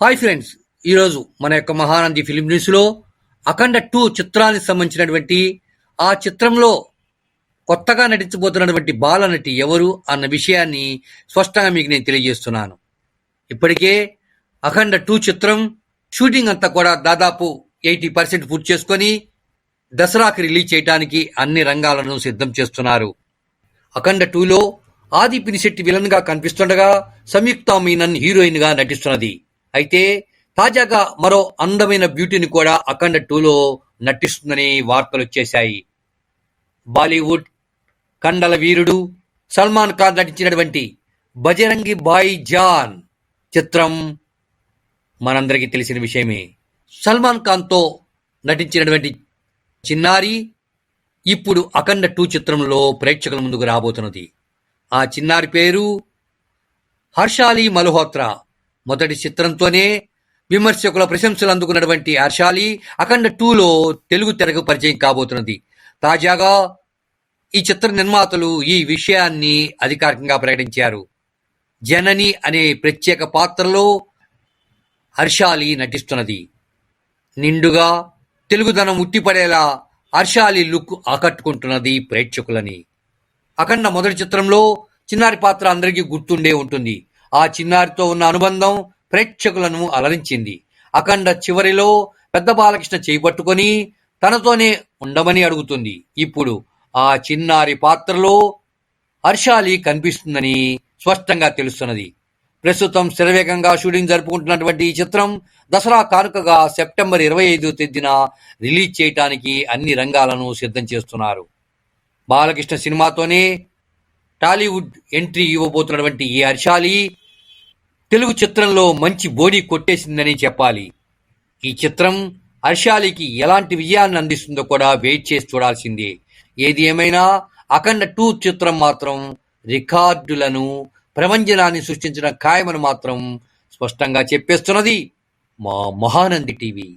Hi friends ఈరోజు మన యొక్క మహానంది ఫిలిం న్యూస్లో అఖండ టూ చిత్రానికి సంబంధించినటువంటి ఆ చిత్రంలో కొత్తగా నటించబోతున్నటువంటి బాలనటి ఎవరు అన్న విషయాన్ని స్పష్టంగా మీకు నేను తెలియజేస్తున్నాను. ఇప్పటికే అఖండ టూ చిత్రం షూటింగ్ అంతా కూడా దాదాపు ఎయిటీ పర్సెంట్ పూర్తి చేసుకొని దసరాకి రిలీజ్ చేయడానికి అన్ని రంగాలను సిద్ధం చేస్తున్నారు. అఖండ టూలో ఆది పినిశెట్టి విలన్గా కనిపిస్తుండగా సంయుక్త మీనన్ హీరోయిన్గా నటిస్తున్నది. అయితే తాజాగా మరో అందమైన బ్యూటీని కూడా అఖండ టూలో నటిస్తుందని వార్తలు వచ్చేశాయి. బాలీవుడ్ కండల వీరుడు సల్మాన్ ఖాన్ నటించినటువంటి బజరంగి బాయ్ జాన్ చిత్రం మనందరికీ తెలిసిన విషయమే. సల్మాన్ ఖాన్తో నటించినటువంటి చిన్నారి ఇప్పుడు అఖండ టూ చిత్రంలో ప్రేక్షకుల ముందుకు రాబోతున్నది. ఆ చిన్నారి పేరు హర్షాలి మల్హోత్రా. మొదటి చిత్రంతోనే విమర్శకుల ప్రశంసలు అందుకున్నటువంటి హర్షాలి అఖండ టూలో తెలుగు తెరకు పరిచయం కాబోతున్నది. తాజాగా ఈ చిత్ర నిర్మాతలు ఈ విషయాన్ని అధికారికంగా ప్రకటించారు. జనని అనే ప్రత్యేక పాత్రలో హర్షాలి నటిస్తున్నది. నిండుగా తెలుగుదనం ఉట్టిపడేలా హర్షాలి లుక్ ఆకట్టుకుంటున్నది ప్రేక్షకులని. అఖండ మొదటి చిత్రంలో చిన్నారి పాత్ర అందరికీ గుర్తుండే ఉంటుంది. ఆ చిన్నారితో ఉన్న అనుబంధం ప్రేక్షకులను అలరించింది. అఖండ చివరిలో పెద్ద బాలకృష్ణ చేపట్టుకొని తనతోనే ఉండమని అడుగుతుంది. ఇప్పుడు ఆ చిన్నారి పాత్రలో హర్షాలి కనిపిస్తుందని స్పష్టంగా తెలుస్తున్నది. ప్రస్తుతం శరవేగంగా షూటింగ్ జరుపుకుంటున్నటువంటి ఈ చిత్రం దసరా కానుకగా సెప్టెంబర్ ఇరవై ఐదు తేదీన రిలీజ్ చేయడానికి అన్ని రంగాలను సిద్ధం చేస్తున్నారు. బాలకృష్ణ సినిమాతోనే టాలీవుడ్ ఎంట్రీ ఇవ్వబోతున్నటువంటి ఈ హర్షాలి తెలుగు చిత్రంలో మంచి బోడీ కొట్టేసిందని చెప్పాలి. ఈ చిత్రం హర్షాలికి ఎలాంటి విజయాన్ని అందిస్తుందో కూడా వెయిట్ చేసి చూడాల్సిందే. ఏది ఏమైనా అఖండ టూ చిత్రం మాత్రం రికార్డులను ప్రపంచనాన్ని సృష్టించిన ఖాయమని మాత్రం స్పష్టంగా చెప్పేస్తున్నది మా మహానంది టీవీ.